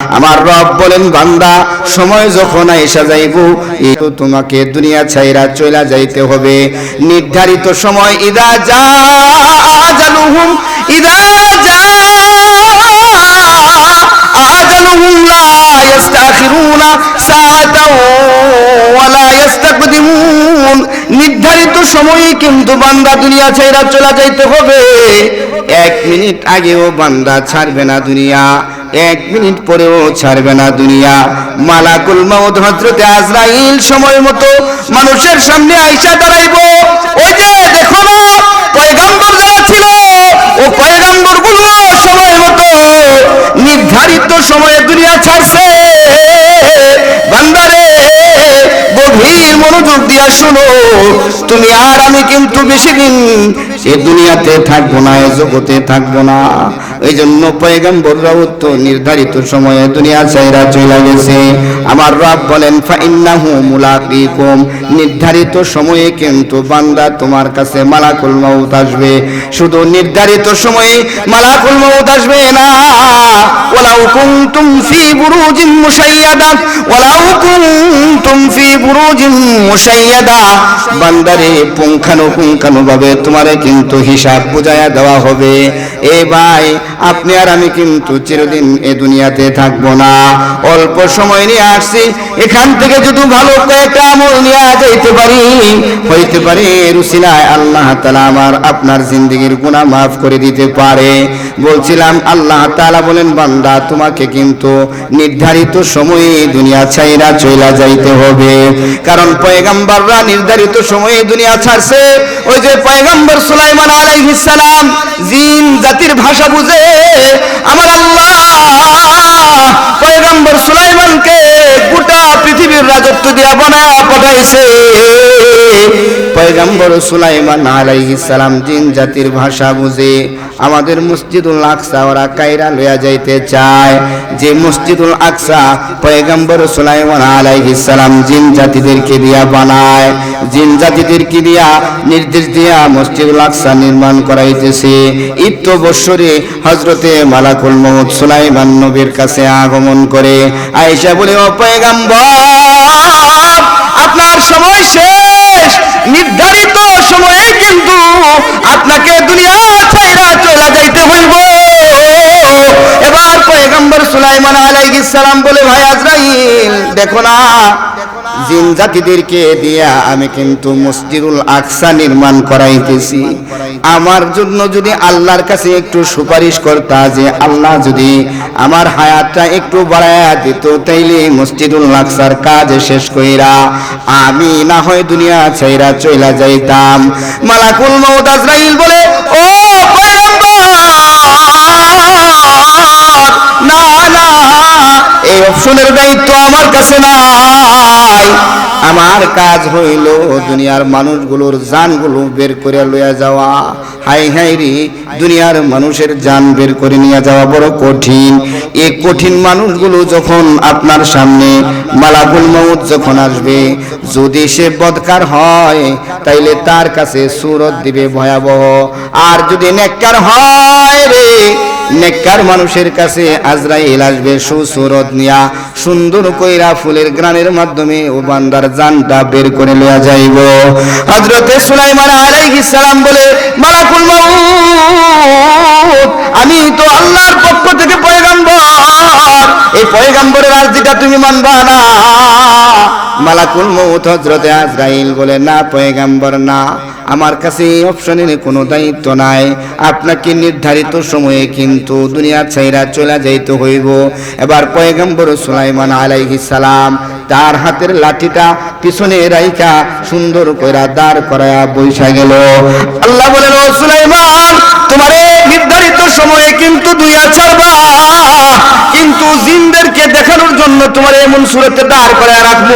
আমার রব বলেন, বান্দা, সময় যখন এসে যাইব তো তোমাকে দুনিয়া ছাইরা চলে যাইতে হবে। নির্ধারিত সময়, ইদা নির্ধারিত সময়ে কিন্তু বান্দা দুনিয়া ছাইরা চলে যাইতে হবে। এক মিনিট আগেও বান্দা ছাড়বে না দুনিয়া। এক মিনিট পরেও ছাড়বে না দুনিয়া। মালাকুল মাউদ হজরতে আজরাইল সময় মতো মানুষের সামনে আইসা দাঁড়াইব। ওই যে দেখো না, পয়গাম্বর যারা ছিল, ও পয়গাম্বরগুলো সময় মতো নির্ধারিত সময়ে দুনিয়া ছাড়ছে। বান্দারে, গভীর মনোযোগ দিয়া শুনো, তুমি আর আমি কিন্তু বেশি দিন এ দুনিয়াতে থাকব না, এ জগতে থাকব না। এই জন্য পয়গম্বররাও তো নির্ধারিত সময়ে দুনিয়া চাইরা চলে গেছে। আমার রব বলেন, ফাইন্নাহু মুলাকিকুম। নির্ধারিত সময়ে কিন্তু বান্দা তোমার কাছে মালাকুল মাউত আসবে। শুধু নির্ধারিত সময়ে মালাকুল মাউত আসবে না। ওয়ালাউ কুনতুম ফি বুরুজিন মুশাইয়াদা, ওয়ালাউ কুনতুম ফি বুরুজিন মুশাইয়াদা। বান্দারে পুঙ্খানুপুঙ্খানু ভাবে তোমারে কিন্তু হিসাব বুঝায়া দেওয়া হবে। এ ভাই আপনি আর আমি কিন্তু চিরদিন এ দুনিয়াতে থাকব না। অল্প সময় নিয়ে আসছি, এখান থেকে যদি ভালো কয়েকটা আমল নিয়ে যাইতে পারি, হইতে পারে রুসিলায় আল্লাহ তালা আমার আপনার জিন্দগির গুণা মাফ করে দিতে পারে। বলছিলাম, আল্লাহ তালা বলেন, বান্দা, তোমাকে কিন্তু নির্ধারিত সময়ে দুনিয়া ছাইরা চইলা যাইতে হবে। কারণ পয়গাম্বাররা নির্ধারিত সময়ে দুনিয়া ছাড়ছে। ওই যে পয়গাম্বর সুলাইমান আলাইহিস সালাম জিন জাতির ভাষা বুঝে, আমার আল্লাহ পয়গাম্বর সুলাইমানকে গোটা পৃথিবীর রাজত্ব দিয়া বানায়া পাঠাইছে। পয়গাম্বর সুলাইমান আলাইহিস সালাম জিন জাতির ভাষা বুঝে, আমাদের মসজিদুল আকসা ওরা লইয়া যাইতে চায়। যে মসজিদুল আকসা পয়গাম্বর জিন জাতিদেরকে দিয়া বানায়। জিন জাতিদেরকে দিয়া নির্দেশ দিয়া মসজিদুল আকসা নির্মাণ করাইতেছে। ইত্য বৎসরে হজরতে মালাকুল সুলাইমান নবীর কাছে আগমন করে। আয়েশা বলে, ও পয়গাম্বর, আপনার সময় শেষ। নির্ধারিত সময়ে কিন্তু আপনাকে দুনিয়া সালাম বলে, ভাই আজরাইল, দেখো না, জিন জাতিদেরকে দিয়া আমি কিন্তু মসজিদুল আকসা নির্মাণ করাইতেছি। আমার জন্য যদি আল্লাহর কাছে একটু সুপারিশ করতা যে আল্লাহ যদি আমার হায়াতটা একটু দিত, তাইলে মসজিদুল আকসার কাজ শেষ কইরা আমি না হয় দুনিয়া ছাইরা চইলা যাইতাম। মালাকুল মউত আজরাইল বলে, ও এই অপশনের দায়িত্ব আমার কাছে নাই। আমার কাজ হইল দুনিয়ার মানুষগুলোর জানগুলো বের করে লইয়া যাওয়া। হাই হাই রে, দুনিয়ার মানুষের জান বের করে নিয়ে যাওয়া বড় কঠিন। এই কঠিন মানুষগুলো যখন আপনার সামনে মালাকুল মউত যখন আসবে, যদি সে বদকার হয়, তাইলে তার কাছে সুরত দিবে ভয়াবহ। আর যদি নেককার হয় রে নেককার মানুষের কাছে আজরাইল আসবে, সুসুরত নিয়া সুন্দর কইরা ফুলের গ্রানের মাধ্যমে ও বান্দার জানটা বের করে লইয়া যাইব। হযরতে সুলাইমান আলাইহিস সালাম বলে, মালাকুল মাউত, আমি তো আল্লাহর পক্ষ থেকে পয়গাম্বর। এই পয়গাম্বরের আরজিটা তুমি মানবা না। মালাকুল মউত হযরতে আজরাইল বলে, না পয়গাম্বর, না। আমার কাছে এই অপশনের কোনো দায়িত্ব নাই। আপনাকে নির্ধারিত সময়ে কিন্তু দুনিয়া ছাইরা চলে যাইতে হইব। এবার পয়গম্বর সুলাইমান আলাইহিস সালাম তার হাতের লাঠিটা পিছনে রাইকা সুন্দর কইরা দাঁড় করায়া বৈশা গেল। আল্লাহ বলেন, ও সুলাইমান, তোমার নির্ধারিত সময়ে কিন্তু দুইয়া ছাড়বা। কিন্তু জিনদেরকে দেখানোর জন্য তোমার এমন সুরতে দাঁড় করায় রাখব।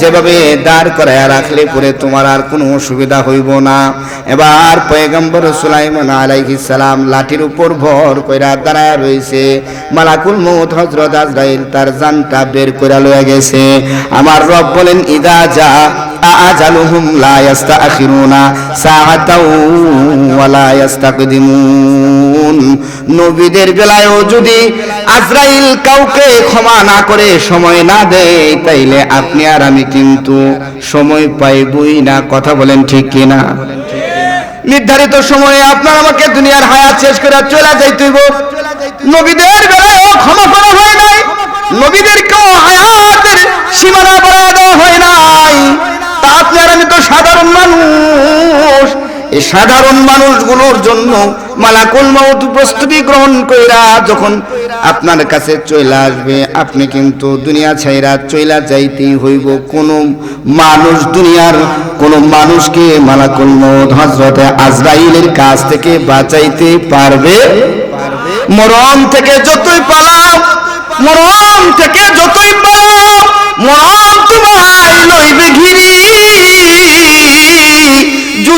যেভাবে দাঁড় করায় রাখলে পরে তোমার আর কোনো অসুবিধা হইব না। এবার পয়গম্বর সুলাইমান আলাইহিস সালাম লাঠির উপর ভর কইরা দাঁড়ায় রইছে। মালাকুল মউত হযরত আজরাইল তার জানটা বের কইরা লইয়া গেছে। আমার রব বলেন, ইদা যা আজালুহুম লা ইস্তাখিরুনা সাআতাও ওয়া লা ইস্তাকদিমুন নবীদের বেলায়ও যদি আজরাইল কাউকে ক্ষমা না করে সময় না দেয়, তাইলে আপনি আর আমি কিন্তু সময় পাইবই না। কথা বলেন ঠিক কিনা? নির্ধারিত সময়ে আপনার আমাকে দুনিয়ার হায়াত শেষ করে চলে যাইতেইব। নবীদের বেলায়ও ক্ষমা করা হয় নাই। নবীদেরকেও হায়াতের সীমানা বাড়ায় দেওয়া হয় নাই। তা আপনার আমি তো সাধারণ মানুষ। এই সাধারণ মানুষগুলোর জন্য মালাকুল মৌত প্রস্তুতি গ্রহণ কইরা যখন আপনার কাছে চইলা আসবে, আপনি কিন্তু দুনিয়া ছাইরা চইলা যাইতেই হইব। কোন মানুষ দুনিয়ার, কোন মানুষকে মালাকুল মৌত হজরতে আজরাইলের কাছ থেকে বাঁচাইতে পারবে? মরণ থেকে যতই পালাও, মরণ থেকে যতই পালাও, মরণ তোমায় লইবে ঘিরি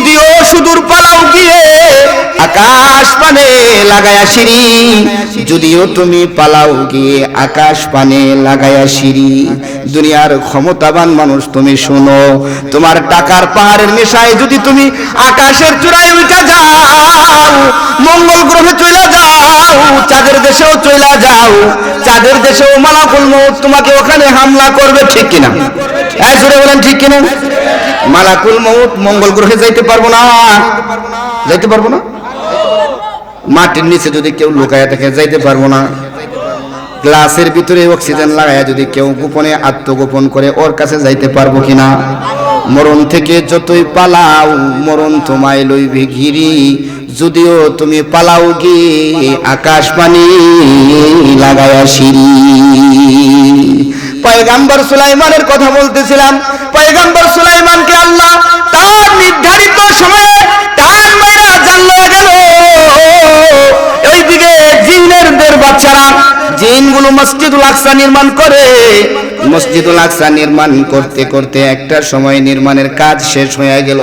যদিও সুদূর পালাও গিয়ে আকাশ পানে লাগায়া সিঁড়ি, যদিও তুমি পালাও গিয়ে আকাশ পানে লাগায়া সিঁড়ি। দুনিয়ার ক্ষমতাবান মানুষ, তুমি শোনো, তোমার টাকার পাহাড়ের নেশায় যদি তুমি আকাশের চূড়ায় উঠা যাও, মঙ্গল গ্রহে চলে যাও, চাঁদের দেশেও চলে যাও, চাঁদের দেশেও মালাকুল মৌত তোমাকে ওখানে হামলা করবে, ঠিক কিনা? এই জোরে বলেন, ঠিক কিনা? মালাকুল মৌত মঙ্গল গ্রহে যাইতে পারব না। যাইতে পারব না? মাটির নিচে যদি কেউ লুকায় থাকে যাইতে পারব না। গ্লাসের ভিতরে অক্সিজেন লাগায় যদি কেউ গোপনে আত্মগোপন করে ওর কাছে যাইতে পারব কিনা? মরণ থেকে যতই পালাও, মরণ তোমায় লইবে ঘিরি। যদিও তুমি পালাও গিয়ে আকাশ লাগায়া সিঁড়ি। পয়গাম্বর সুলাইমানের কথা বলতেছিলাম। পয়গাম্বর সুলাইমানকে আল্লাহ তার নির্ধারিত সময়ে তার মারা জানলা গেল। ওইদিকে জিনের বাচ্চারা জিনগুলো মসজিদুল আকসা নির্মাণ করে। মসজিদুল আকসা নির্মাণ করতে করতে একটা সময় নির্মাণের কাজ শেষ হয়ে গেল।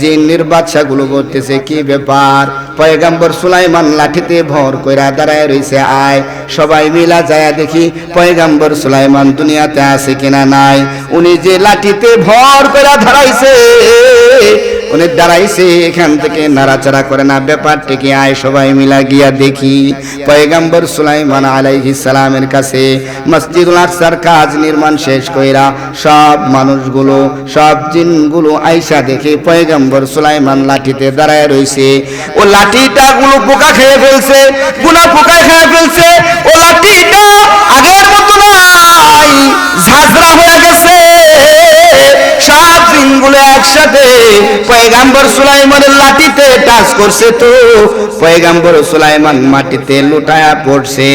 জিনের বাচ্চাগুলো বলতেছে কি ব্যাপার? পয়গাম্বর সুলাইমান লাঠিতে ভর কইরা দাঁড়ায় রইছে, আয়। সবাই মিলা যায় দেখি পয়গাম্বর সুলাইমান দুনিয়াতে আছে কিনা নাই। উনি যে লাঠিতে ভর কইরা ধরাইছে উনি দাঁড়াইছে, এখান থেকে নাড়াচাড়া করে না ব্যাপারটা কি আয় সবাই মিলা গিয়া দেখি। পয়গাম্বর সুলাইমান আলাইহিস সালামের কাছে মসজিদুল আকসার কাজ নির্মাণ শেষ কইরা সব মানুষগুলো, সব জিনগুলো আইসা দেখে পয়গাম্বর সুলাইমান লাঠিতে দাঁড়ায় রইছে। ও লাঠিটা গুলো পোকা খেয়ে ফেলছে, গুনা পোকা খেয়ে ফেলছে। ও লাঠিটা আগের মতো নাই, ঝাঁঝরা হয়ে গেছে। সব জিনগুলো একসাথে পয়গাম্বর সুলাইমানের লাঠিতে টাচ করছে তো। পয়গাম্বর সুলাইমান মাটিতে লুটায়া পড়ছে।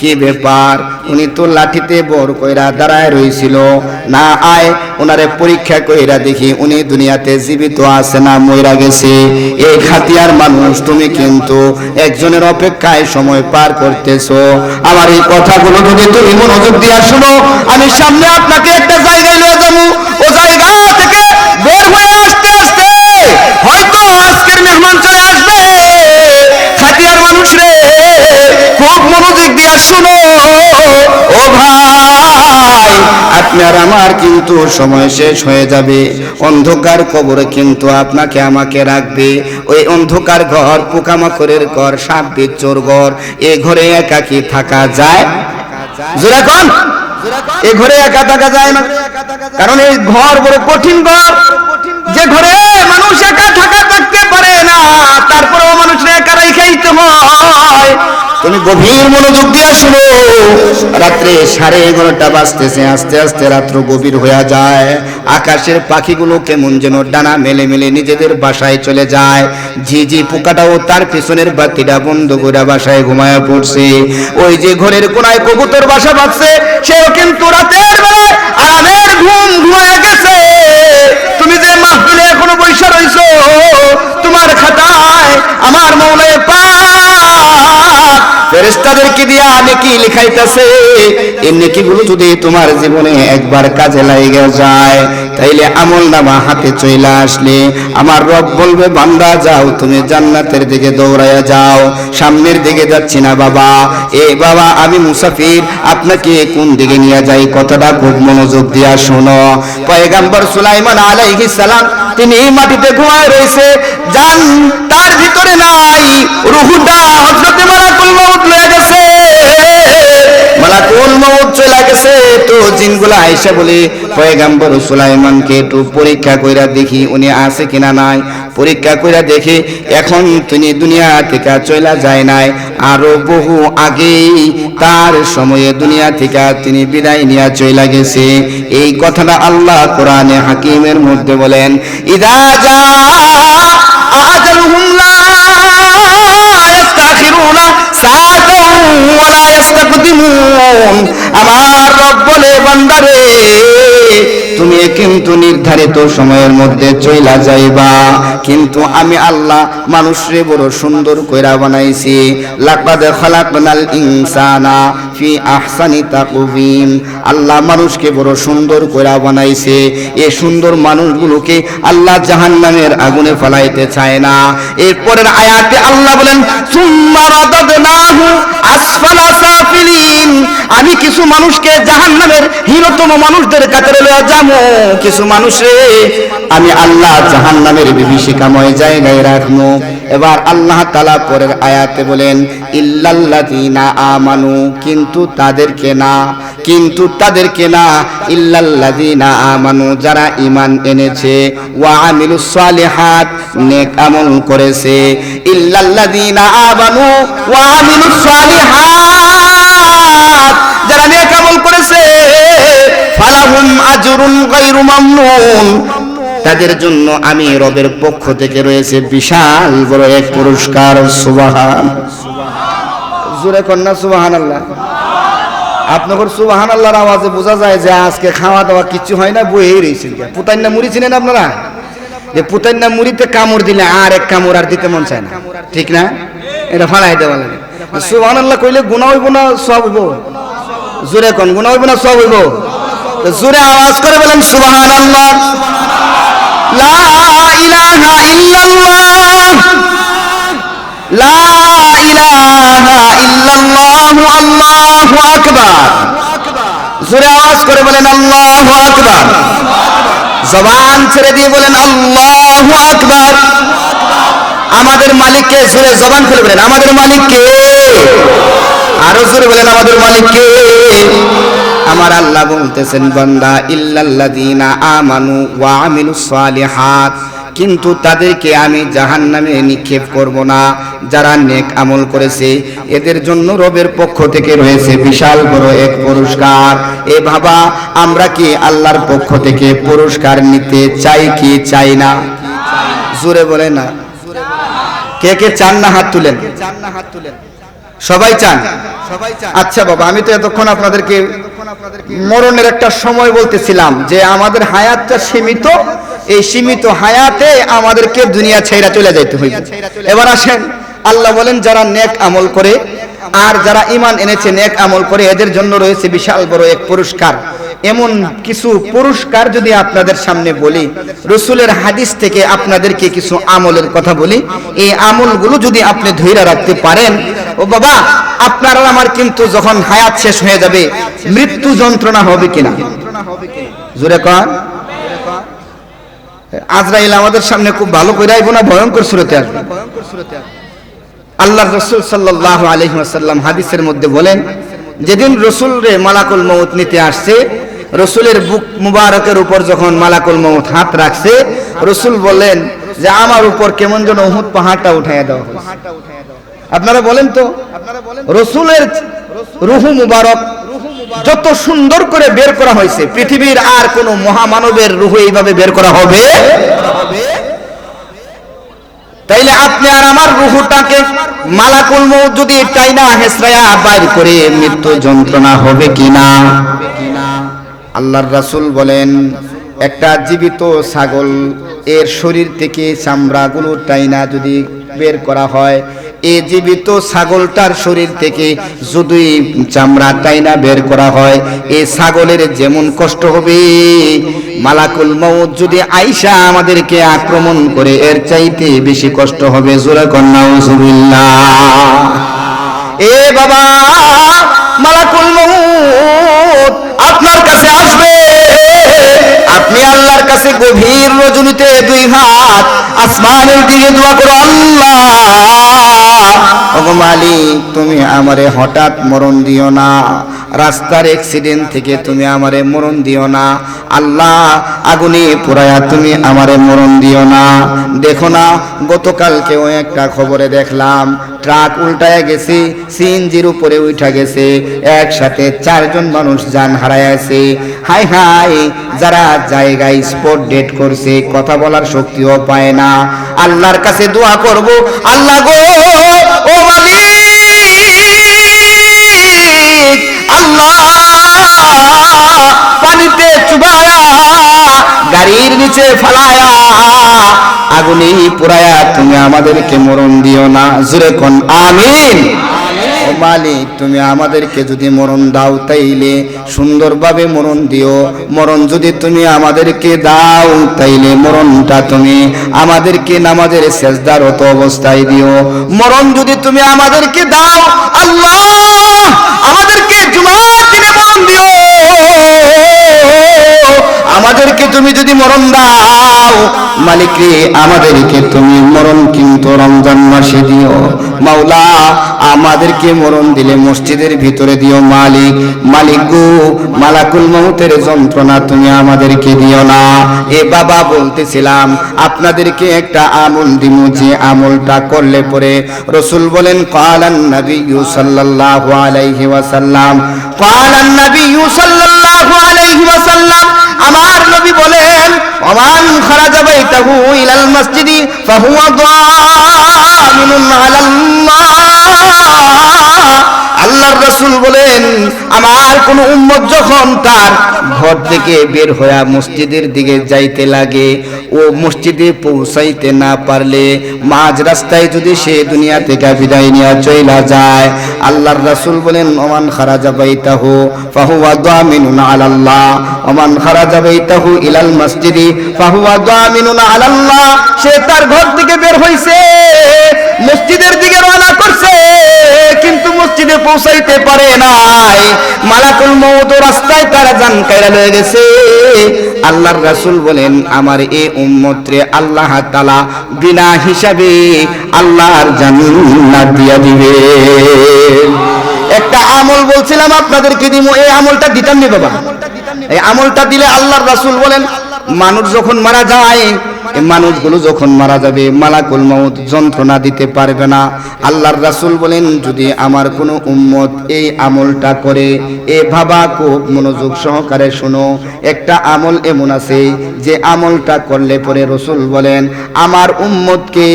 কি ব্যাপার? উনি তো লাঠিতে বর কইরা দাঁড়ায় রইছিল। না আয় ওনারে পরীক্ষা কইরা দেখি উনি দুনিয়াতে জীবিত আছে না মইরা গেছে। এই খাতিয়ার মানুষ তুমি কিন্তু একজনের অপেক্ষায় সময় পার করতেছো। আমার এই কথাগুলো যদি তুমি মনোযোগ দিয়া শুনো, আমি সামনে আপনাকে একটা জায়গায় লয়ে যাব ও জায়গা থেকে বের হয়ে আসতে আসতে হয়তো মেহমান চলে আসবে। খাতিয়ার মানুষ রে খুব মনোযোগ শুনো। ও ভাই, আপনার আমার কিন্তু সময় শেষ হয়ে যাবে। অন্ধকার কবরে কিন্তু আপনাকে আমাকে রাখবে। ওই অন্ধকার ঘর, পোকামাকড়ের ঘর সাপ বিচ্চোর ঘর এ ঘরে একাকি থাকা যায়? এ ঘরে একা থাকা যায় না। কারণ এই ঘর বড় কঠিন ঘর। যে ঘরে মানুষ একা থাকা থাকতে পারে না, তারপরেও মানুষের একা রেখাইতে হয়। তুমি গভীর মনোযোগ দিয়ে শুনো, রাত্রে সাড়ে এগারোটা বাজতেছে, আস্তে আস্তে রাত্র গভীর হয়ে যায়। আকাশের পাখিগুলো কেমন যেন ডানা মেলে মেলে নিজেদের বাসায় চলে যায়। ঝিঝি পোকাটাও তার পিছনের বাতিটা বন্ধ করে বাসায় ঘুমায় পড়ছে। ওই যে ঘরের কোনায় কবুতর বাসা বাঁধছে, সেও কিন্তু রাতের বেলায় আরামের ঘুম ঘুমায় গেছে। তুমি যে মাহফিলে এখনও বৈশা রইছো, তোমার খাতায় আমার মৌলায় পাক। ফেরেস্তাদেরকে দিয়া নেকি লিখাইতেছে? এই নেকিগুলো যদি তোমার জীবনে একবার কাজে লাগে যায় তাইলে আমল নামা হাতে চইলা আসলে। আমার রব বলবে, বান্দা, যাও, তুমি জান্নাতের দিকে দৌড়াইয়া যাও। সামনের দিকে যাচ্ছি না, বাবা। এ, বাবা, আমি মুসাফির, আপনাকে কোন দিকে নিয়ে যাই? কথাটা খুব মনোযোগ দিয়া শোনো। পয়গাম্বর সুলাইমান আলাইহিস সালাম, তিনি এই মাটিতে ঘুমায় রয়েছে। জান তার ভিতরে নাই, রুহুটা জিনগুলা আইসা বলে, পয়গাম্বর সুলাইমানকে একটু পরীক্ষা কইরা দেখি, উনি আছে কিনা নাই? পরীক্ষা কইরা দেখে, এখন তিনি দুনিয়া থেকে চলে যায় নাই। আরও বহু আগেই তার সময়ে দুনিয়া থেকে তিনি বিদায় নিয়ে চলে গেছে। এই কথাটা আল্লাহ কোরআনে হাকিমের মধ্যে বলেন, ইদা যা আজালুহুম লা ইস্তাখিরুনা সাআতাও ওয়ালা আমার রব বলে বান্দারে। তুমি কিন্তু নির্ধারিত সময়ের মধ্যে চইলা যাইবা। কিন্তু আমি আল্লাহ মানুষরে বড় সুন্দর কইরা বানাইছি। লাকাদ খালাকনাল ইনসানা ফি আহসানি তাকওয়িম। আল্লাহ মানুষকে বড় সুন্দর কইরা বানাইছে। এই সুন্দর মানুষগুলোকে আল্লাহ জাহান্নামের আগুনে ফেলাইতে চায় না। এরপরের আয়াতে আল্লাহ বলেন, সুম্মা রাদাদনাহু আসফালা সাফিলিন। আমি কিছু মানুষকে জাহান্নামের হীনতম মানুষদের কাতারে লইয়া যাব। কিছু মানুষে, আমি আল্লাহ জাহান জাহান্নামের বিভীষিকাময় জায়গায় রাখব এবার আল্লাহ তালা পরের আয়াতে বলেন, ইল্লাল্লাযীনা আমানু, কিন্তু তাদেরকে না, কিন্তু তাদেরকে না, ইল্লাল্লাযীনা আমানু, যারা ঈমান এনেছে, ওয়া আমিলুস সালিহাত, নেক আমল করেছে। ইল্লাল্লাযীনা আমানু, ওয়া আমিলুস সালিহাত যারা নেক আমল করেছে, ফালাহুম আজরুন গায়রু মামনুন। তাদের জন্য আমি রবের পক্ষ থেকে রয়েছে বিশাল বড় এক পুরস্কার, সুবাহান। জোরে কন্যা সুবাহান আল্লাহ আপনার সুবাহান আল্লাহর আওয়াজে বোঝা যায় যে আজকে খাওয়া দাওয়া কিছু হয় না, বইয়েই রয়েছে। পুতান্না মুড়ি চিনেন আপনারা? যে পুতান্না মুড়িতে কামড় দিলে আর এক কামড় আর দিতে মন চায় না। ঠিক না? এটা ফালাই দেওয়া লাগে। সুবাহান আল্লাহ কইলে গুণা হইব না সব হইব? জোরে কোন গুণা হইব না সব হইব? জোরে আওয়াজ করে বলেন সুবাহান আল্লাহ লা ইলাহা ইল্লাল্লাহ। লা ইলাহা ইল্লাল্লাহু আল্লাহু আকবার। জোরে আওয়াজ করে বলেন, আল্লাহু আকবার। জবান ছেড়ে দিয়ে বলেন, আল্লাহু আকবার। আমাদের মালিককে জোরে জবান খুলে বলেন, আমাদের মালিককে আরও জোরে বলেন আমাদের মালিককে। আমার আল্লাহ বলতেছেন, বান্দা, ইল্লাল্লাযীনা আমানু ওয়া আমিলুস সালিহাত। কিন্তু তাদেরকে আমি জাহান্নামে নিক্ষেপ করব না। যারা নেক আমল করেছে, এদের জন্য রবের পক্ষ থেকে রয়েছে বিশাল বড় এক পুরস্কার। এ বাবা, আমরা কি আল্লাহর পক্ষ থেকে পুরস্কার নিতে চাই কি চাই না? জোরে বলে না। কে কে চান না হাত তুলেন? চান না হাত তুলেন সবাই চান? আচ্ছা বাবা, আমি তো এতক্ষণ আপনাদেরকে মরণের একটা সময় বলতেছিলাম যে আমাদের হায়াতটা সীমিত, এই সীমিত হায়াতে আমাদেরকে দুনিয়া ছেড়া চলে যাইতে হইবে। এবার আসেন, আল্লাহ বলেন, যারা নেক আমল করে, আর যারা ইমান এনেছে, নেক আমল করে, এদের জন্য রয়েছে বিশাল বড় এক পুরস্কার। এমন কিছু পুরস্কার যদি আপনাদের সামনে বলি, রসুলের হাদিস থেকে আপনাদেরকে কিছু আমলের কথা বলি। এই আমলগুলো যদি আপনি ধৈর্য রাখতে পারেন, ও বাবা, আপনার আমার কিন্তু যখন হায়াত শেষ হয়ে যাবে, মৃত্যু যন্ত্রণা হবে কিনা? জোরে কন। আজরাইল আমাদের সামনে খুব ভালো করে আইব না? ভয়ঙ্কর সুরতে আসবে। আল্লাহ রসুল সাল্লাহ আলহিহাসাল্লাম হাদিসের মধ্যে বলেন, যেদিন রসুল রে মালাকুল মৌত নিতে আসছে রসুলের বুক মুবারকের উপর যখন মালাকুল মৌত হাত রাখছে, রসুল বললেন যে, আমার উপর কেমন যেন উহুদ পাহাড়টা উঠাইয়া দেওয়া আপনারা বলেন তো, রসুলের রুহু মুবারক যত সুন্দর করে বের করা হয়েছে, পৃথিবীর আর কোন মহামানবের রুহু এইভাবে বের করা হবে? তাইলে আপনি আর আমার রুহুটাকে মালাকুল মৌত যদি টাইনা হেসরায়া বাইর করে, মৃত্যু যন্ত্রণা হবে কিনা? আল্লাহর রাসুল বলেন, একটা জীবিত ছাগল এর শরীর থেকে চামড়াগুলো টাইনা যদি বের করা হয় এই জীবিত ছাগলটার শরীর থেকে যদি চামড়া, টাইনা বের করা হয় এই ছাগলের যেমন কষ্ট হবে। মালাকুল মৌত যদি আইসা আমাদেরকে আক্রমণ করে, এর চাইতে বেশি কষ্ট হবে। জোরে কন্যা এ বাবা মালাকুল মৌত আপনার কাছে আসবে। আপনি আল্লাহর কাছে গভীর রজনীতে দুই হাত, আসমানের দিকে দোয়া করো, আল্লাহ। ওগো মালিক, তুমি আমারে হঠাৎ মরণ দিও না। রাস্তার অ্যাক্সিডেন্ট থেকে তুমি আমারে মরণ দিও না। আল্লাহ আগুনে পোড়ায়া তুমি আমারে মরণ দিও না। দেখো না, গতকালকেও একটা খবরে দেখলাম, ট্রাক উল্টায় গেছে, সিএনজির উপরে উঠা গেছে, একসাথে চারজন মানুষ যান হারাইছে হাই হাই, যারা জায়গায় স্পট ডেট করছে, কথা বলার শক্তিও পায় না। আল্লাহর কাছে দোয়া করব, আল্লাহ গো, ও মালিক! পানিতে চুবায়া, গাড়ির নিচে ফালায়া, আগুনে পুরায়া তুমি আমাদেরকে মরণ দিও না। জুরে কোন, আমিন। মালিক, তুমি আমাদেরকে যদি মরণ দাও তাইলে সুন্দরভাবে মরণ দিও। মরণ যদি তুমি আমাদেরকে দাও তাইলে মরণটা তুমি আমাদেরকে নামাজের সেজদারত অবস্থায় দিও। মরণ যদি তুমি আমাদেরকে দাও, আল্লাহ আমাদেরকে জুমার আমাদেরকে তুমি যদি মরণ দাও, মালিক রে, আমাদেরকে তুমি মরণ কিন্তু রমজান মাসে দিও। মাওলা, আমাদেরকে মরণ দিলে মসজিদের ভিতরে দিও মালিক। মালিক গো, মালাকুল মৌতের যন্ত্রণা তুমি আমাদেরকে দিও না। এ বাবা বলতেছিলাম, আপনাদেরকে একটা আমল দিমু, যে আমলটা করলে পরে রসুল বলেন, কালান নবী সাল্লাল্লাহু আলাইহি ওয়াসাল্লাম। কালান নবী আলাইহি ওয়াসাল্লাম আমার নবী বলেন ওমান খারাজা বাইতাহু ইলাল মসজিদি ফাহুয়া দামিনুন আলাল্লাহ আল্লাহর রাসূল বলেন, আমার কোন উম্মত যখন তার ঘর থেকে বের হয়ে মসজিদের দিকে যাইতে লাগে, ও মসজিদে পৌঁছাইতে না পারলে মাঝ রাস্তায় যদি সে দুনিয়া থেকে বিদায় নিয়ে চইলা যায়, আল্লাহর রাসূল বলেন, ওমান খারাজা বাইতাহু ফাহুয়া দামিনুন আলাল্লাহ। ওমান খারাজা বাইতাহু ইলাল মসজিদি ফাহুয়া দামিনুন আলাল্লাহ। সে তার ঘর থেকে বের হইছে। মসজিদের দিকে মসজিদে পৌঁছাইতে পারে নাই। মালাকুল মৌত রাস্তায় তারা জান কাইরা লয়ে গেছে। আল্লাহর রাসূল বলেন, আমার এই উম্মতরে আল্লাহ তাআলা বিনা হিসাবে আল্লাহর জান্নাত দিয়া দিবে। একটা আমল বলছিলাম আপনাদেরকে দিব এই আমলটা দিতাম নি বাবা। এই আমলটা দিলে আল্লাহর রাসূল বলেন, মানুষ যখন মারা যায় মানুষগুলো যখন মারা যাবে, মালাকুল মউত যন্ত্রণা দিতে পারবে না। আল্লাহর রাসূল বলেন, যদি আমার কোনো উম্মত এই আমলটা করে, এ ভাবা খুব মনোযোগ সহকারে শোনো, একটা আমল এমন আছে, যে আমলটা করলে পরে রসুল বলেন, আমার উম্মতকে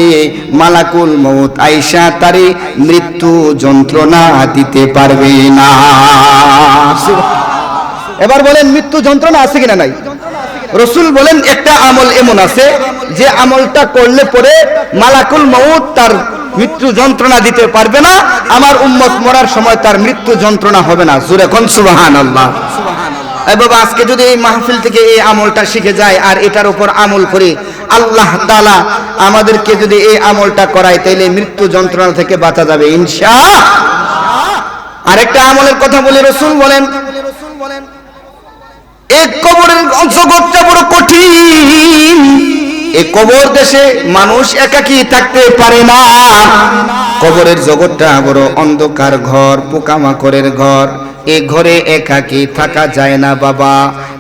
মালাকুল মউত আইসা তারে মৃত্যু যন্ত্রণা দিতে পারবে না। এবার বলেন, মৃত্যু যন্ত্রণা আছে কিনা নাই? রসুল বলেন, একটা আমল এমন আছে যে আমলটা করলে পরে মালাকুল মউত তার মৃত্যু যন্ত্রণা দিতে পারবে না, আমার উম্মত মরার সময় তার মৃত্যু যন্ত্রণা হবে না। জুরে কোন সুবাহান আল্লাহ বাবা, আজকে যদি এই মাহফিল থেকে এই আমলটা শিখে যায় আর এটার উপর আমল করে, আল্লাহ তাআলা আমাদেরকে যদি এই আমলটা করায়, তাইলে মৃত্যু যন্ত্রণা থেকে বাঁচা যাবে ইনশা আরেকটা আমলের কথা বলে, রসুল বলেন এক কবরের জগৎটা বড় কঠিন। এই কবর দেশে মানুষ একাকি থাকতে পারে না। কবরের জগৎটা বড় অন্ধকার ঘর, পোকামাকড়ের ঘর। এ ঘরে একাকি থাকা যায় না, বাবা।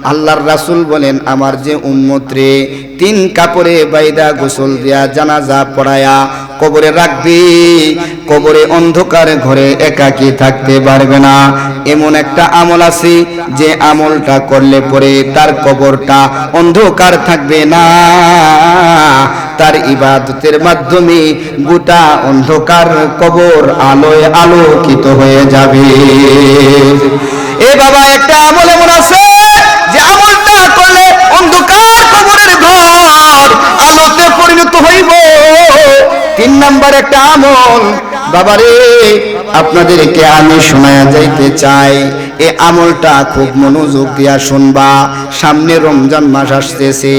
আল্লাহর রাসূল বলেন, আমার যে উম্মত রে, তিন কাপড়ে বাইদা গোসল দিয়া জানাজা পড়ায়া কবরে রাখবি। কবরে অন্ধকার, ঘরে একাকি থাকতে পারবে না। এমন একটা আমল আছে যে আমলটা করলে পরে তার কবরটা অন্ধকার থাকবে না। তার ইবাদতের মাধ্যমে গোটা অন্ধকার কবর আলোয় আলোকিত হয়ে যাবে। এ বাবা, একটা আমল এমন আছে তিন নাম্বার একটা আমল। বাবারে, আপনাদেরকে আমি শোনায়া যাইতে চাই। এ আমলটা খুব মনোযোগ দিয়া শুনবা। সামনে রমজান মাস আসতেছে।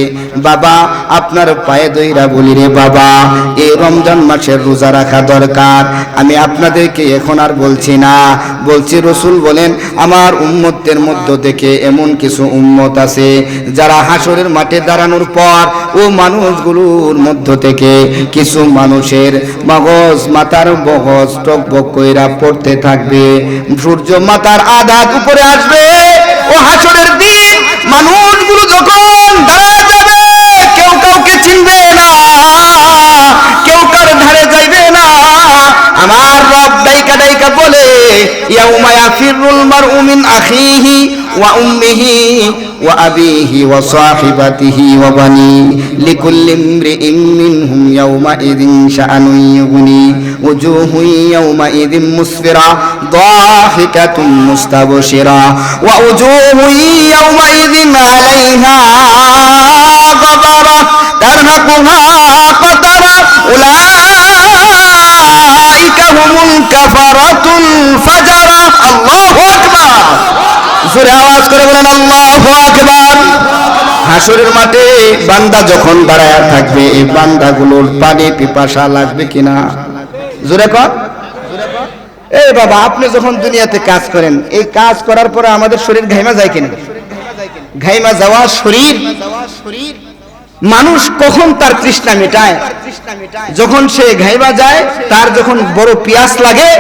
বাবা, আপনার পায়ে দইরা বলি রে বাবা এই রমজান মাসের রোজা রাখা দরকার। আমি আপনাদেরকে এখন আর বলছি না। বলছি রসুল বলেন, আমার উম্মতের মধ্য থেকে এমন কিছু উম্মত আছে, যারা হাসরের মাঠে দাঁড়ানোর পর ও মানুষগুলোর মধ্য থেকে কিছু মানুষের মগজ, মাথার বগজ টক বক কইরা পড়তে থাকবে। সূর্য মাথার আধাত উপরে আসবে। ও হাসরের দিন মানুষগুলো যখন দাঁড়ায় যাবে কেউ কাউকে চিনবে না কেউ কারও ধারে যাইবে না আমার রব ডাইকা ডাইকা বলে ইয়াউমা ইয়াফিরুল মারউ মিন আখিহি ওয়া উম্মিহি ওয়া আবিহি ওয়া সাহিবাতিহি ওয়া বানি লিকুল্লি ইমরিইন মিনহুম ইয়াউমা ইযিন শাআনুন ইউগনি উজুহু ইয়াউমা ইযিন মুসফিরা ضاحكة مستبشرة ووجوه يومئذ عليها غبرة ترهقها قترة أولئك হুমুল আওয়াজ করে বলেন, আল্লাহু আকবার। মাঠে বান্দা যখন দাঁড়ায় থাকবে, এই বান্দা গুলোর পানি পিপাসা লাগবে কিনা? জোরে ক এই বাবা, আপনি যখন দুনিয়াতে কাজ করেন, এই কাজ করার পরে আমাদের শরীর ঘাইমা যায় কিনা? ঘাইমা যাওয়া শরীর শরীর মানুষ কখন তার তৃষ্ণা মেটায়? যখন সে ঘাইবা যায়, তার যখন বড় পিয়াস লাগে,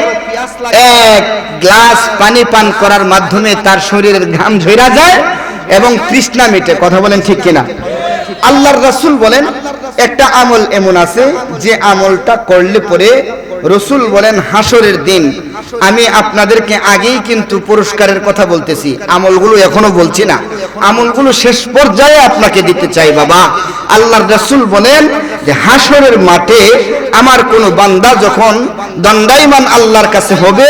এক গ্লাস পানি পান করার মাধ্যমে তার শরীরের ঘাম ঝরা যায় এবং তৃষ্ণা মেটে। কথা বলেন ঠিক কিনা? আল্লাহর রাসূল বলেন, একটা আমল এমন আছে যে আমলটা করলে পরে রসুল বলেন হাসরের দিন আমি আপনাদেরকে আগেই কিন্তু পুরস্কারের কথা বলতেছি। আমলগুলো এখনও বলছি না। আমলগুলো শেষ পর্যায়ে আপনাকে দিতে চাই, বাবা। আল্লাহর রসুল বলেন যে, হাসরের মাঠে আমার কোন বান্দা যখন দণ্ডাইমান আল্লাহর কাছে হবে,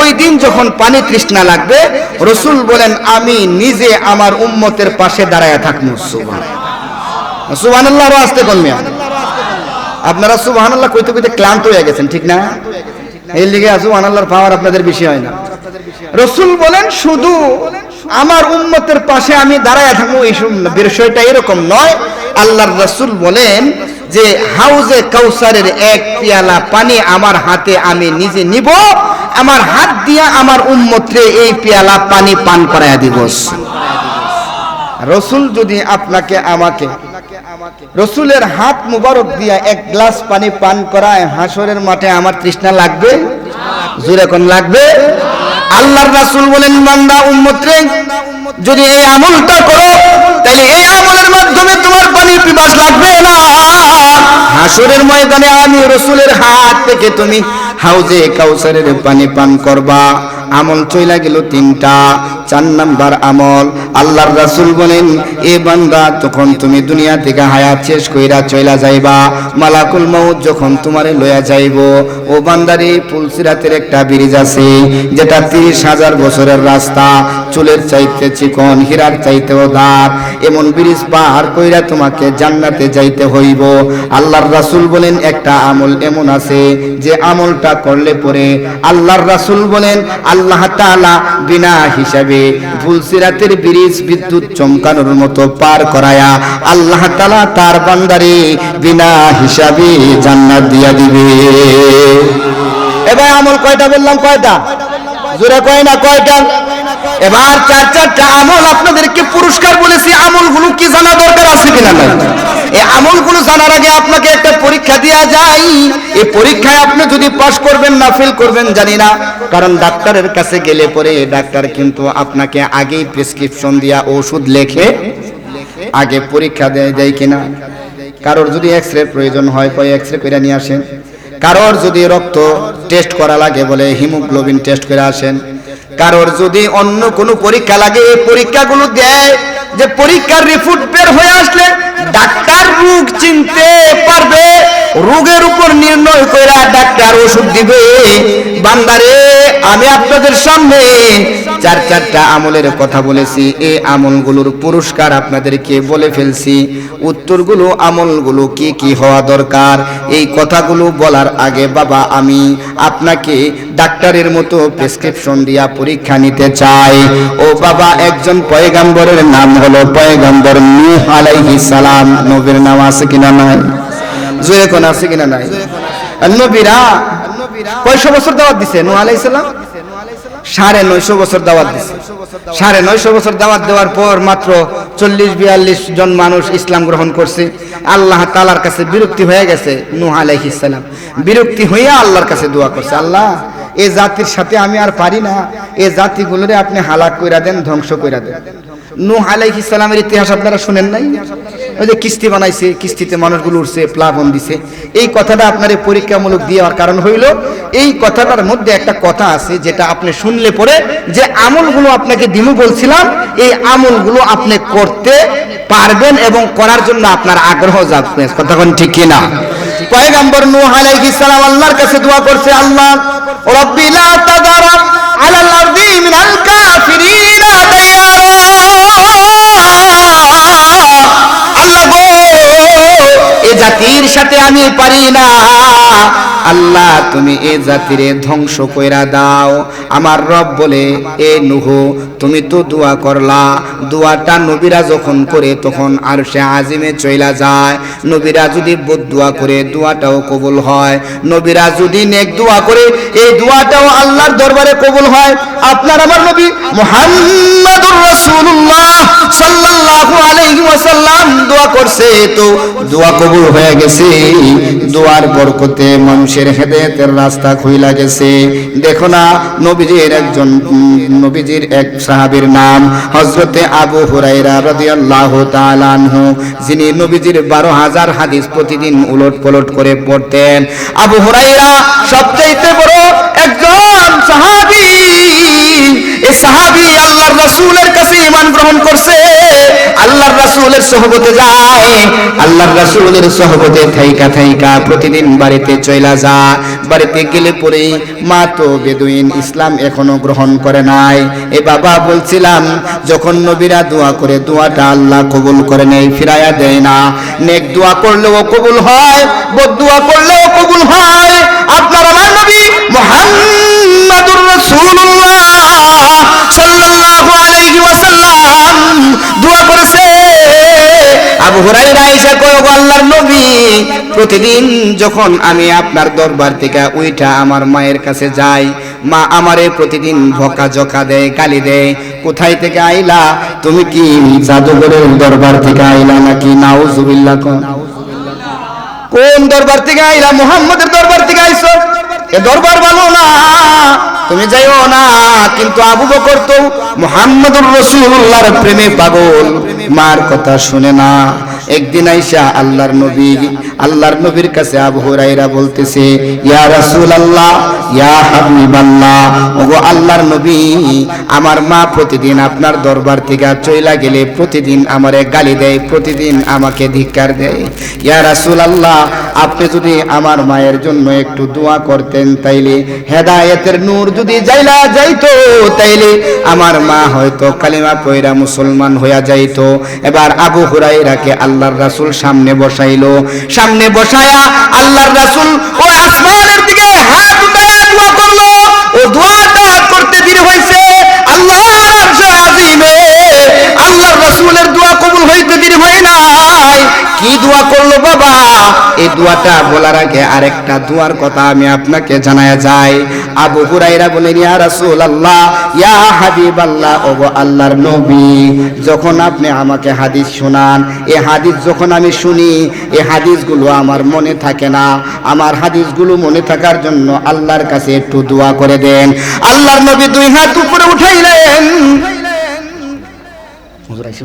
ওই দিন যখন পানি তৃষ্ণা লাগবে, রসুল বলেন, আমি নিজে আমার উম্মতের পাশে দাঁড়ায় থাকব। সুবান সুবান আল্লাহর আসতে আপনারা সুবাহান আল্লাহ কইতে কইতে ক্লান্ত হয়ে গেছেন, ঠিক না? এই লিগে সুবাহান আল্লাহর পাওয়ার আপনাদের বেশি হয় না। রসুল বলেন, শুধু আমার উম্মতের পাশে আমি দাঁড়ায় থাকব, এই বিষয়টা এরকম নয়। আল্লাহর রসুল বলেন যে, হাউজে কাউসারের এক পিয়ালা পানি আমার হাতে আমি নিজে নিব। আমার হাত দিয়া আমার উম্মতরে এই পিয়ালা পানি পান করাইয়া দিব রসুল যদি আপনাকে আমাকে, রসুলের হাত মুবারক দিয়া এক গ্লাস পানি পান করায়, হাসরের মাঠে আমার তৃষ্ণা লাগবে? জোরে কোন লাগবে? আল্লাহর রাসূল বলেন, বান্দা উম্মত রে যদি এই আমলটা করো, তাহলে এই আমলের মাধ্যমে তোমার পানি পিপাস লাগবে না? হাসরের ময়দানে আমি রসুলের হাত থেকে তুমি হাউজে কাউসারের পানি পান করবা। আমল চইলা গেল তিনটা। চার নাম্বার আমল। আল্লাহর রাসূল বলেন, এ বান্দা তখন তুমি দুনিয়া থেকে হায়াত শেষ কইরা চইলা যাইবা, মালাকুল মউত যখন তোমারে লয়া যাইব, ও বান্দারে পুলসিরাতের একটা ব্রিজ আছে, যেটা তিরিশ হাজার বছরের রাস্তা, চুলের চাইতে চিকন, হীরার চাইতেও দাঁত, এমন ব্রিজ পার কইরা তোমাকে জান্নাতে যাইতে হইব। আল্লাহর রাসুল বলেন, একটা আমল এমন আছে, যে আমলটা করলে পরে আল্লাহর রাসুল বলেন, আল্লাহ তাআলা বিনা হিসাবে ফুলসিরাতের ব্রিজ বিদ্যুৎ চমকানোর মতো পার করায়া আল্লাহ তালা তার বান্দারে বিনা হিসাবে জান্নাত দিয়া দিবে। এবার আমল কয়টা বললাম কয়টা? জোরে কয় না, কয়টা? এবার চার চারটা আমল আপনাদেরকে পুরস্কার বলেছি, আমলগুলো কি জানা দরকার আছে কিনা নাই? এই আমলগুলো জানার আগে আপনাকে একটা পরীক্ষা দেওয়া যায়। এই পরীক্ষায় আপনি যদি পাশ করবেন না, ফেল করবেন, জানি না। কারণ ডাক্তারের কাছে গেলে পরে ডাক্তার কিন্তু আপনাকে আগেই প্রেসক্রিপশন দিয়া ওষুধ লেখে, আগে পরীক্ষা দেয় দেয় কিনা? কারোর যদি এক্স রে প্রয়োজন হয়, কয় এক্স রে করে নিয়ে আসেন? কারোর যদি রক্ত টেস্ট করা লাগে বলে, হিমোগ্লোবিন টেস্ট করে আসেন? কারোর যদি অন্য কোনো পরীক্ষা লাগে, এই পরীক্ষাগুলো দেয় যে পরীক্ষার রিপোর্ট বের হয়ে আসলে ডাক্তার রোগ চিনতে পারবে, রোগের উপর নির্ণয় করে ডাক্তার ওষুধ দিবে। বান্দারে, আমি আপনাদের সামনে চার চারটা আমলের কথা বলেছি। এই আমলগুলোর পুরস্কার আপনাদেরকে বলে ফেলছি। উত্তরগুলো, আমলগুলো কি কি হওয়া দরকার? এই কথাগুলো বলার আগে বাবা, আমি আপনাকে ডাক্তারের মতো প্রেসক্রিপশন দিয়া পরীক্ষা নিতে চাই। ও বাবা, একজন পয়গাম্বরের নাম হলো পয়গাম্বর নূহ আলাইহিস সালাম। নবীর নাম আছে কিনা নাই? জোরে কোন আছে কিনা নাই? নবীরা কয়শো বছর দাওয়াত দিছে? নূহ আলাইহিস সালাম? সাড়ে নয়শো বছর দাওয়াত দিছে। সাড়ে নয়শো বছর দাওয়াত দেওয়ার পর মাত্র চল্লিশ, বিয়াল্লিশ জন মানুষ ইসলাম গ্রহণ করছে। আল্লাহ তালার কাছে বিরক্তি হয়ে গেছে নূহ আলাইহিস সালাম। বিরক্তি হইয়া আল্লাহর কাছে দোয়া করছে, আল্লাহ, এ জাতির সাথে আমি আর পারি না। এ জাতিগুলোরে আপনি হালাক কইরা দেন, ধ্বংস কইরা দেন। নূহ আলাইহিস সালামের ইতিহাস আপনারা শুনেন নাই? ওই যে কিস্তি বানাইছে, কিস্তিতে মানুষগুলো উঠছে প্লাবন দিছে। এই কথাটা আপনার পরীক্ষামূলক দেওয়ার কারণ হইল, এই কথাটার মধ্যে একটা কথা আছে যেটা আপনি শুনলে পরে যে আমলগুলো আপনাকে দিমু বলছিলাম, এই আমলগুলো আপনি করতে পারবেন এবং করার জন্য আপনার আগ্রহ যাবে কথা কোন ঠিক কিনা? পয়গম্বর নূহ আলাইহিস সালাম আল্লাহর কাছে দোয়া করছে, আল্লাহ, রব্বি লা তাদার আলাল আরদি মিনাল কাফিরিনা জাতির সাথে আমি পারি না। আল্লাহ তুমি এ জাতিরে ধ্বংস কইরা দাও। আমার রব বলে, এ নুহ, তুমি তো দোয়া করলা। দোয়াটা নবীরা যখন করে তখন আর সে আজিমে চইলা যায়। নবীরা যদি বদুয়া করে, দোয়াটাও কবুল হয়। নবীরা যদি নেক দোয়া করে, এই দোয়াটাও আল্লাহর দরবারে কবুল হয়। আপনার আমার নবী মুহাম্মাদুর রাসূলুল্লাহ সাল্লাল্লাহু আলাইহি ওয়াসাল্লাম দোয়া করছে তো দোয়া কবুল হয়ে গেছে। দোয়ার বরকতে মানুষের হেদায়েতের রাস্তা খুইলা গেছে। দেখো না নবীজির একজন নবীজির এক সাহাবীর নাম হজরতে আবু হুরাইরা রাদিয়াল্লাহু তাআলা আনহু, যিনি নবীজির 12000 হাদিস প্রতিদিন উলট পলট করে পড়তেন। আবু হুরাইরা সবচাইতে বড় এই সাহাবী আল্লাহর রাসূলের কাছে ঈমান গ্রহণ করছে। আল্লাহর রাসূলের যায়। আল্লাহর রাসূলের থাইকা থাইকা প্রতিদিন বাড়িতে চইলা যা। বাড়িতে গেলে মা তো বেদুইন ইসলাম এখনও গ্রহণ করে নাই। এ বাবা বলছিলাম, যখন নবীরা দোয়া করে, দোয়াটা আল্লাহ কবুল করে নেই ফিরায়া দেয় না। নেক দোয়া করলেও কবুল হয়, বদ করলেও কবুল হয়। আপনার আমার নবী মুহাম্মাদুর রাসূলুল্লাহ। সাল্লাল্লাহু আলাইহি প্রতিদিন যখন আমি আপনার দরবার থেকে উইঠা আমার মায়ের কাছে যাই, মা আমারে প্রতিদিন ভকা জকা দেয়, গালি দেয়, কোথায় থেকে আইলা? তুমি কি জাদুঘরের দরবার থেকে আইলা নাকি? নাউজুবিল্লাহ কোন দরবার থেকে আইলা? মুহাম্মদের দরবার থেকে আইছো? এ দরবার ভালো না। তুমি যাইও না, কিন্তু আবু বকর তো মুহাম্মদুর রাসূলুল্লাহর প্রেমে পাগল। মার কথা শুনে না। একদিন আইসা আল্লাহর নবী, আল্লাহর নবীর কাছে আবু হুরায়রা বলতেছে, ইয়া রাসূলুল্লাহ, ইয়া হাবিবাল্লাহ, ওগো আল্লাহর নবী, আমার মা প্রতিদিন আপনার দরবার থেকে চইলা গেলে প্রতিদিন আমারে গালি দেয়, প্রতিদিন আমাকে ধিক্কার দেয়। ইয়া রাসূলুল্লাহ, আপনি যদি আমার মায়ের জন্য একটু দোয়া করতেন তাইলে, হেদায়েতের নূর যদি যাইলা যাইতো, তাইলে আমার মা হয়তো কালিমা পয়রা মুসলমান হইয়া যাইতো। এবার আবু হুরাইরাকে আল্লাহর রাসুল সামনে বসাইল। সামনে বসায়া আল্লাহর রাসুল ও আসমানের দিকে হাত উঠায়া দোয়া করল। ও দোয়াটা করতে দেরি হয়েছে আজিমে আল্লাহর রাসুলের দোয়া কবুল হইতে দেরি হয় নাই। কি দোয়া করল বাবা? এই দোয়াটা বলার আগে আরেকটা দোয়ার কথা আমি আপনাকে জানায়া যাই। আবু হুরাইরা বলেন, ইয়া রাসূলুল্লাহ, ইয়া হাবিবাল্লাহ ও আল্লাহর নবী, যখন আপনি আমাকে হাদিস শোনান এই হাদিস যখন আমি শুনি এই হাদিসগুলো আমার মনে থাকে না। আমার হাদিসগুলো মনে থাকার জন্য আল্লাহর কাছে একটু দোয়া করে দেন। আল্লাহর নবী দুই হাত উপরে উঠাইলেন। হুজুর আইসে